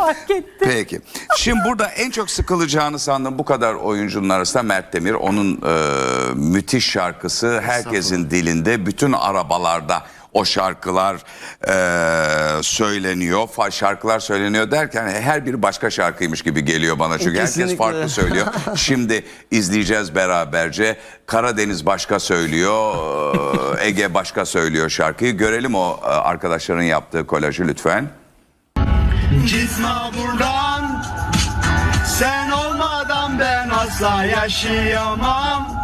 Fark ettim. Peki. Şimdi burada en çok sıkılacağını sandım bu kadar oyuncunun arasında Mert Demir. Onun e, müthiş şarkısı herkesin dilinde, bütün arabalarda o şarkılar e, söyleniyor. Fa şarkılar söyleniyor derken her biri başka şarkıymış gibi geliyor bana. Çünkü herkes Kesinlikle. farklı söylüyor. Şimdi izleyeceğiz beraberce. Karadeniz başka söylüyor, e, Ege başka söylüyor şarkıyı. Görelim o e, arkadaşların yaptığı kolajı lütfen. Gitme buradan. Sen olmadan ben asla yaşayamam.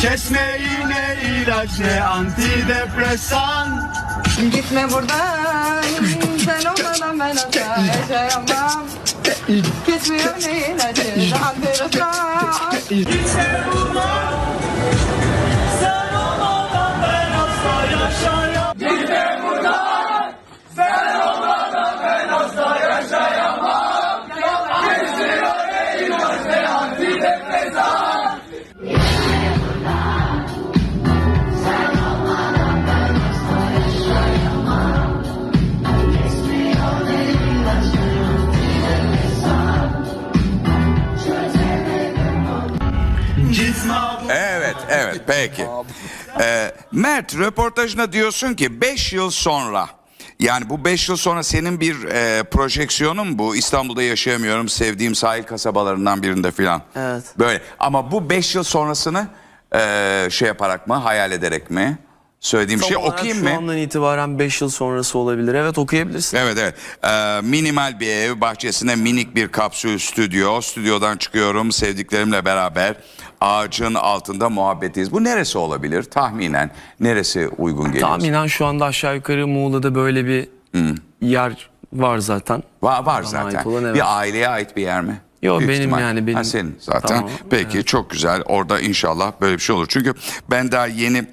Kesme iğne ilaç ne antidepresan. Gitme buradan. Sen olmadan ben asla yaşayamam. Kesmiyor ne ilacı? Daha enteresan Gitme buradan Evet, peki. Ee, Mert, röportajına diyorsun ki 5 yıl sonra, yani bu 5 yıl sonra senin bir e, projeksiyonun bu. İstanbul'da yaşayamıyorum, sevdiğim sahil kasabalarından birinde filan. Evet. Böyle. Ama bu 5 yıl sonrasını e, şey yaparak mı, hayal ederek mi? Söylediğim şey Tam olarak okuyayım şu mı? andan itibaren 5 yıl sonrası olabilir. Evet okuyabilirsin. Evet evet. Ee, minimal bir ev bahçesinde minik bir kapsül stüdyo. Stüdyodan çıkıyorum sevdiklerimle beraber ağacın altında muhabbetiyiz. Bu neresi olabilir? Tahminen neresi uygun geliyor? Tahminen şu anda aşağı yukarı Muğla'da böyle bir yer var zaten. Var, var Bana zaten. olan, evet. Bir aileye ait bir yer mi? Yo, Büyük benim ihtimal. yani, benim. Ha, senin zaten. Tamam, Peki çok güzel. Orada inşallah böyle bir şey olur. Çünkü ben daha yeni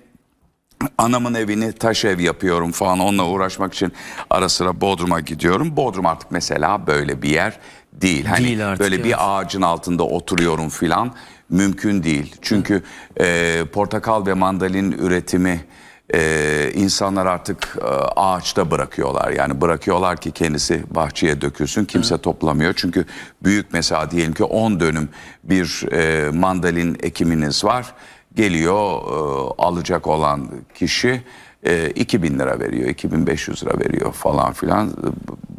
anamın evini taş ev yapıyorum falan onunla uğraşmak için ara sıra Bodrum'a gidiyorum. Bodrum artık mesela böyle bir yer değil. Hani Değil artık, böyle evet. bir ağacın altında oturuyorum filan mümkün değil. Çünkü e, portakal ve mandalin üretimi e, insanlar artık e, ağaçta bırakıyorlar. Yani bırakıyorlar ki kendisi bahçeye dökülsün. Kimse toplamıyor. Çünkü büyük mesela diyelim ki 10 dönüm bir e, mandalin ekiminiz var. Geliyor e, alacak olan kişi e, 2000 lira veriyor, 2500 lira veriyor falan filan.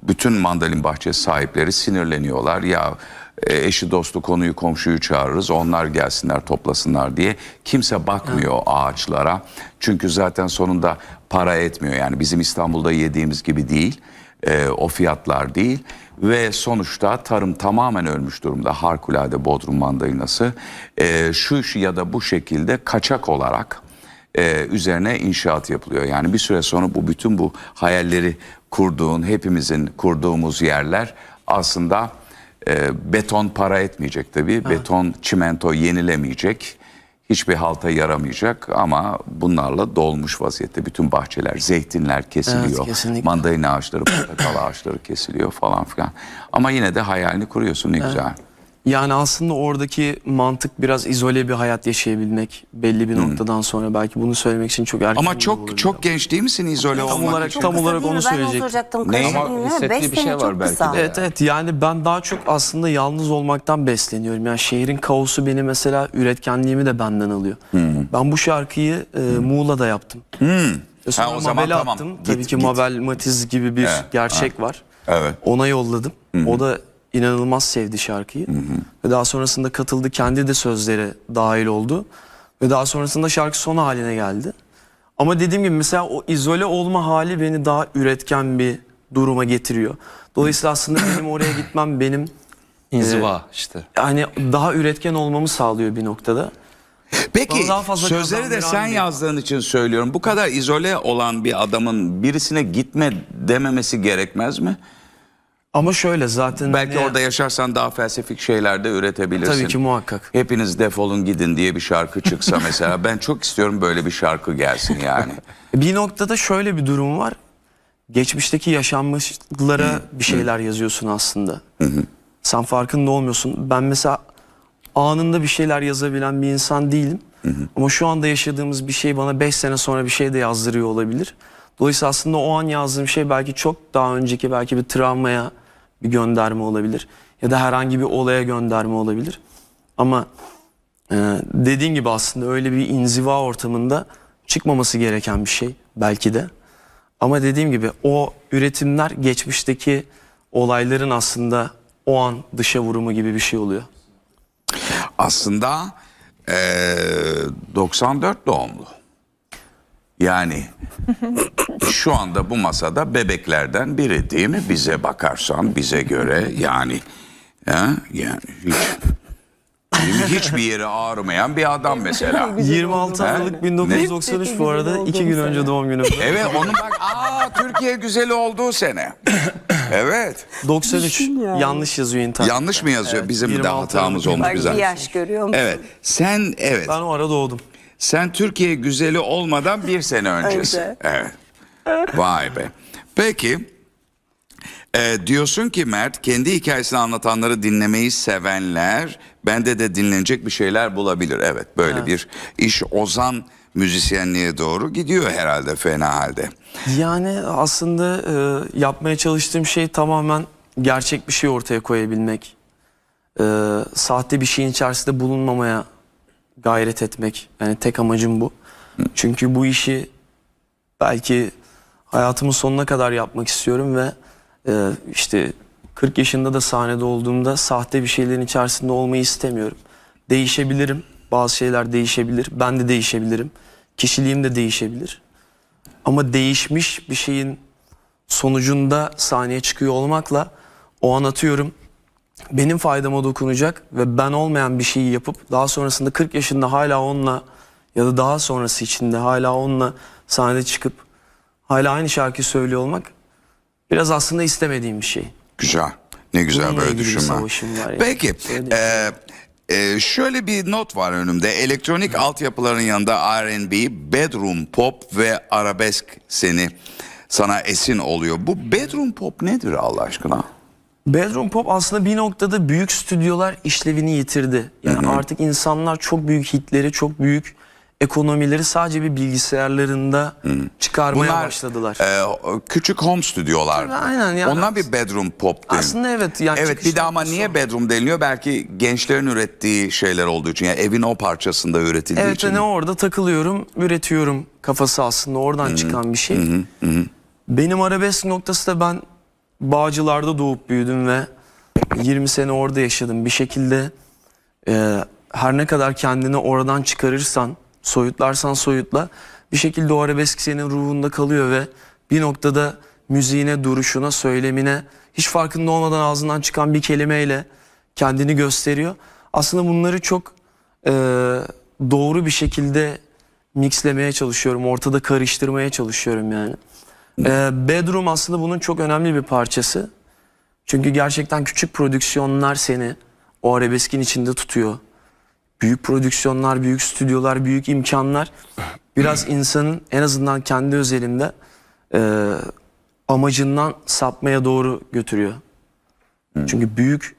Bütün mandalin bahçesi sahipleri sinirleniyorlar. Ya e, eşi dostu konuyu komşuyu çağırırız onlar gelsinler toplasınlar diye. Kimse bakmıyor ağaçlara. Çünkü zaten sonunda para etmiyor. Yani bizim İstanbul'da yediğimiz gibi değil. E, o fiyatlar değil. Ve sonuçta tarım tamamen ölmüş durumda. Harikulade Bodrum mandalinası. E, şu ya da bu şekilde kaçak olarak e, üzerine inşaat yapılıyor. Yani bir süre sonra bu bütün bu hayalleri kurduğun, hepimizin kurduğumuz yerler aslında e, beton para etmeyecek tabii. Beton, çimento yenilemeyecek. Hiçbir halta yaramayacak ama bunlarla dolmuş vaziyette bütün bahçeler, zeytinler kesiliyor. Evet, kesinlikle. mandalina ağaçları, portakal ağaçları kesiliyor falan filan. Ama yine de hayalini kuruyorsun ne güzel. Yani aslında oradaki mantık biraz izole bir hayat yaşayabilmek belli bir noktadan sonra belki bunu söylemek için çok erken Ama çok çok genç değil misin izole Tam olmak olarak- için? tam kısa olarak değil mi? onu Ben söyleyecek. soracaktım. Ne? Ama hissettiği bir şey var çok belki de. Evet evet yani ben daha çok aslında yalnız olmaktan besleniyorum. Yani şehrin kaosu beni mesela üretkenliğimi de benden alıyor. Ben bu şarkıyı e, Muğla'da yaptım. Ve sonra Ha, o zaman Mabel'e tamam. attım. Git, Tabii ki git. Mabel Matiz gibi bir Evet, gerçek var. Evet. Ona yolladım. O da inanılmaz sevdi şarkıyı. Ve daha sonrasında katıldı. Kendi de sözlere dahil oldu. Ve daha sonrasında şarkı son haline geldi. Ama dediğim gibi mesela o izole olma hali beni daha üretken bir duruma getiriyor. Dolayısıyla aslında benim oraya gitmem benim İnziva işte. yani daha üretken olmamı sağlıyor bir noktada. Peki Bana daha fazla sözleri de sen yazdığın için söylüyorum. Bu kadar izole olan bir adamın birisine gitme dememesi gerekmez mi? Ama şöyle zaten Belki ne- orada yaşarsan daha felsefik şeyler de üretebilirsin. Tabii ki muhakkak. Hepiniz defolun gidin diye bir şarkı çıksa mesela. Ben çok istiyorum böyle bir şarkı gelsin yani. Bir noktada şöyle bir durum var. Geçmişteki yaşanmışlara bir şeyler yazıyorsun aslında. Sen farkında olmuyorsun. Ben mesela anında bir şeyler yazabilen bir insan değilim. Ama şu anda yaşadığımız bir şey bana 5 sene sonra bir şey de yazdırıyor olabilir. Dolayısıyla aslında o an yazdığım şey belki çok daha önceki belki bir travmaya bir gönderme olabilir. Ya da herhangi bir olaya gönderme olabilir. Ama e, dediğin gibi aslında öyle bir inziva ortamında çıkmaması gereken bir şey belki de. Ama dediğim gibi o üretimler geçmişteki olayların aslında o an dışa vurumu gibi bir şey oluyor. Aslında eee, 94 doğumlu. Yani şu anda bu masada bebeklerden biri değil mi? Bize bakarsan bize göre yani ha? yani hiç, hiçbir yeri ağrımayan bir adam mesela. 26 He? Aralık 1993 bu arada iki gün önce doğum günüm. Evet onun bak aa Türkiye güzeli olduğu sene. Evet. 93 yanlış yazıyor internet. Yanlış mı yazıyor? Bizim de 26 hatamız Aralık olmuş Bak bir yaş görüyor musun? Evet. Sen evet. Ben o ara doğdum. Sen Türkiye güzeli olmadan bir sene öncesi. Önce. Evet. Vay be. Peki. e, diyorsun ki Mert kendi hikayesini anlatanları dinlemeyi sevenler bende de dinlenecek bir şeyler bulabilir. Evet böyle bir iş ozan müzisyenliğe doğru gidiyor herhalde fena halde. Yani aslında e, yapmaya çalıştığım şey tamamen gerçek bir şey ortaya koyabilmek. E, sahte bir şeyin içerisinde bulunmamaya gayret etmek. Yani tek amacım bu. Çünkü bu işi belki hayatımın sonuna kadar yapmak istiyorum ve e, işte 40 yaşında da sahnede olduğumda sahte bir şeylerin içerisinde olmayı istemiyorum. Değişebilirim. Bazı şeyler değişebilir. Ben de değişebilirim. Kişiliğim de değişebilir. Ama değişmiş bir şeyin sonucunda sahneye çıkıyor olmakla o an atıyorum benim faydama dokunacak ve ben olmayan bir şeyi yapıp daha sonrasında 40 yaşında hala onunla ya da daha sonrası içinde hala onunla sahnede çıkıp hala aynı şarkıyı söylüyor olmak biraz aslında istemediğim bir şey. Güzel. Ne güzel Bununla böyle düşünme. yani. Peki. Söyleyeyim. e, şöyle bir not var önümde. Elektronik altyapıların yanında R&B, bedroom pop ve arabesk seni sana esin oluyor. Bu bedroom pop nedir Allah aşkına? Bedroom Pop aslında bir noktada büyük stüdyolar işlevini yitirdi. Yani artık insanlar çok büyük hitleri, çok büyük ekonomileri sadece bir bilgisayarlarında çıkarmaya başladılar. e, küçük home stüdyolar. Aynen ya. Onlar bir bedroom pop mi? aslında evet yani Evet bir de ama niye o. bedroom deniliyor? Belki gençlerin ürettiği şeyler olduğu için. Yani evin o parçasında üretildiği Evet için. hani orada takılıyorum, üretiyorum kafası aslında oradan çıkan bir şey. Benim arabesk noktası da ben Bağcılar'da doğup büyüdüm ve 20 sene orada yaşadım. Bir şekilde e, her ne kadar kendini oradan çıkarırsan, soyutlarsan soyutla bir şekilde o arabesk senin ruhunda kalıyor ve bir noktada müziğine, duruşuna, söylemine hiç farkında olmadan ağzından çıkan bir kelimeyle kendini gösteriyor. Aslında bunları çok e, doğru bir şekilde mixlemeye çalışıyorum. Ortada karıştırmaya çalışıyorum yani. E, Bedroom aslında bunun çok önemli bir parçası. Çünkü gerçekten küçük prodüksiyonlar seni o arabeskin içinde tutuyor. Büyük prodüksiyonlar, büyük stüdyolar, büyük imkanlar biraz insanın en azından kendi özelinde e, amacından sapmaya doğru götürüyor. Çünkü büyük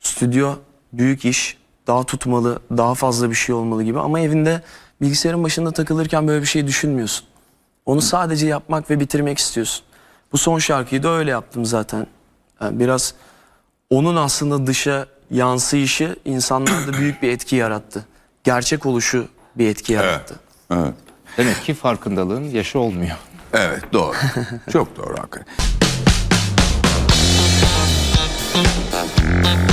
stüdyo, büyük iş, daha tutmalı, daha fazla bir şey olmalı gibi ama evinde bilgisayarın başında takılırken böyle bir şey düşünmüyorsun. Onu sadece yapmak ve bitirmek istiyorsun. Bu son şarkıyı da öyle yaptım zaten. Yani biraz onun aslında dışa yansıyışı insanlarda büyük bir etki yarattı. Gerçek oluşu bir etki yarattı. Evet. evet. Demek ki farkındalığın yaşı olmuyor. Evet doğru. Çok doğru hakikaten.